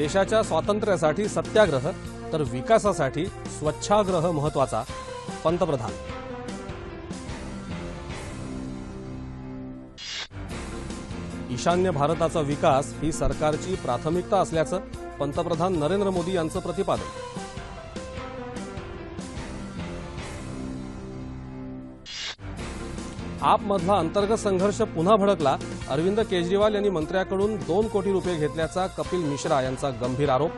देशाच्या स्वातंत्र्यासाठी सत्याग्रह तर विकासासाठी स्वच्छाग्रह महत्त्वाचा पंतप्रधान. ईशान्य भारताचा विकास ही सरकारची प्राथमिकता असल्याचं पंतप्रधान नरेंद्र मोदी यांचं प्रतिपादन. आपमधला अंतर्गत संघर्ष पुन्हा भडकला. अरविंद केजरीवाल यांनी मंत्र्याकडून दोन कोटी रुपये घेतल्याचा कपिल मिश्रा यांचा गंभीर आरोप.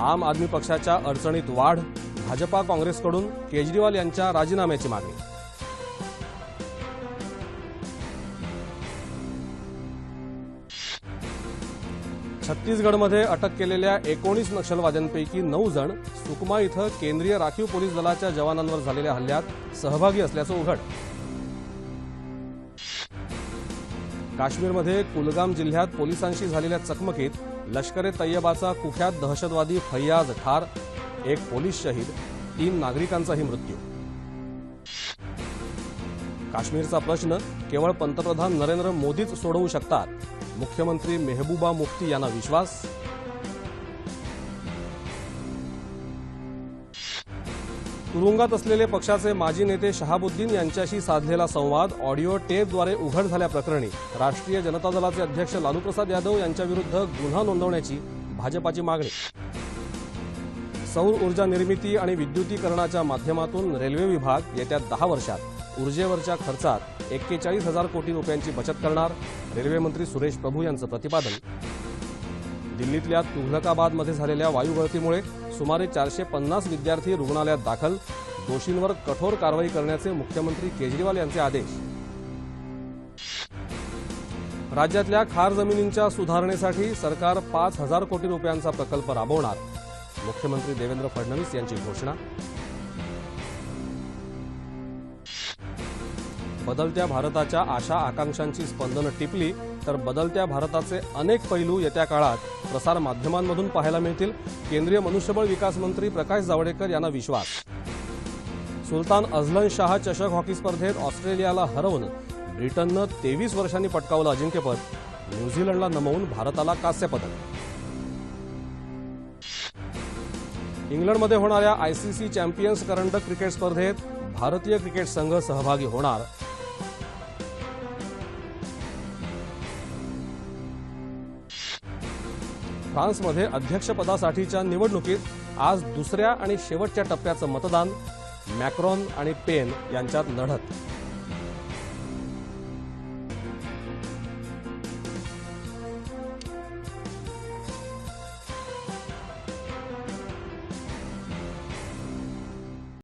आम आदमी पक्षाच्या अडचणीत वाढ भाजपा काँग्रेसकडून केजरीवाल यांच्या राजीनाम्याची मागणी. छत्तीसगडमध्ये अटक केलेल्या एकोणीस नक्षलवाद्यांपैकी नऊ जण सुकमा इथं केंद्रीय राखीव पोलीस दलाच्या जवानांवर झालेल्या हल्ल्यात सहभागी असल्याचं उघड. काश्मीरमध्ये कुलगाम जिल्ह्यात पोलिसांशी झालेल्या चकमकीत लष्कर ए तय्यबाचा कुख्यात दहशतवादी फैयाज ठार एक पोलीस शहीद तीन नागरिकांचाही मृत्यू. काश्मीरचा प्रश्न केवळ पंतप्रधान नरेंद्र मोदीच सोडवू शकतात. मुख्यमंत्री मेहबूबा मुफ्ती यांना विश्वास? तुरुंगात असलेले पक्षाचे माजी नेते शहाबुद्दीन यांच्याशी साधलेला संवाद ऑडिओ टेपद्वारे उघड झाल्याप्रकरणी राष्ट्रीय जनता दलाचे अध्यक्ष लालूप्रसाद यादव यांच्याविरुद्ध गुन्हा नोंदवण्याची भाजपाची मागणी. सौर ऊर्जा निर्मिती आणि विद्युतीकरणाच्या माध्यमातून रेल्वे विभाग येत्या दहा वर्षात ऊर्जेवरच्या खर्चात एक्केचाळीस हजार कोटी रुपयांची बचत करणार रेल्वेमंत्री सुरेश प्रभू यांचं प्रतिपादन. दिल्लीतल्या तुघलकाबादमध्ये झालेल्या वायुगळतीमुळे सुमारे चारशे पन्नास विद्यार्थी रुग्णालयात दाखल. दोषींवर कठोर कारवाई करण्याचे मुख्यमंत्री केजरीवाल यांचे आदेश. राज्यातल्या खार जमिनींच्या सुधारणेसाठी सरकार पाच हजार कोटी रुपयांचा प्रकल्प राबवणार. मुख्यमंत्री देवेंद्र फडणवीस यांची घोषणा. बदलत्या भारताच्या आशा आकांक्षांची स्पंदनं टिपली तर बदलत्या भारताचे अनेक पैलू येत्या काळात प्रसार माध्यमांमधून पाहायला मिळतील. केंद्रीय मनुष्यबळ विकास मंत्री प्रकाश जावडेकर यांना विश्वास. सुलतान अझलन शाह चषक हॉकी स्पर्धेत ऑस्ट्रेलियाला हरवून ब्रिटननं तेवीस वर्षांनी पटकावलं अजिंक्यपद. न्यूझीलंडला नमवून भारताला कांस्य पदक. इंग्लंडमध्ये होणाऱ्या आयसीसी चॅम्पियन्स करंडक क्रिकेट स्पर्धेत भारतीय क्रिकेट संघ सहभागी होणार. फ्रान्समध्ये अध्यक्षपदासाठीच्या निवडणुकीत आज दुसऱ्या आणि शेवटच्या टप्प्याचं मतदान मॅक्रॉन आणि पेन यांच्यात लढत.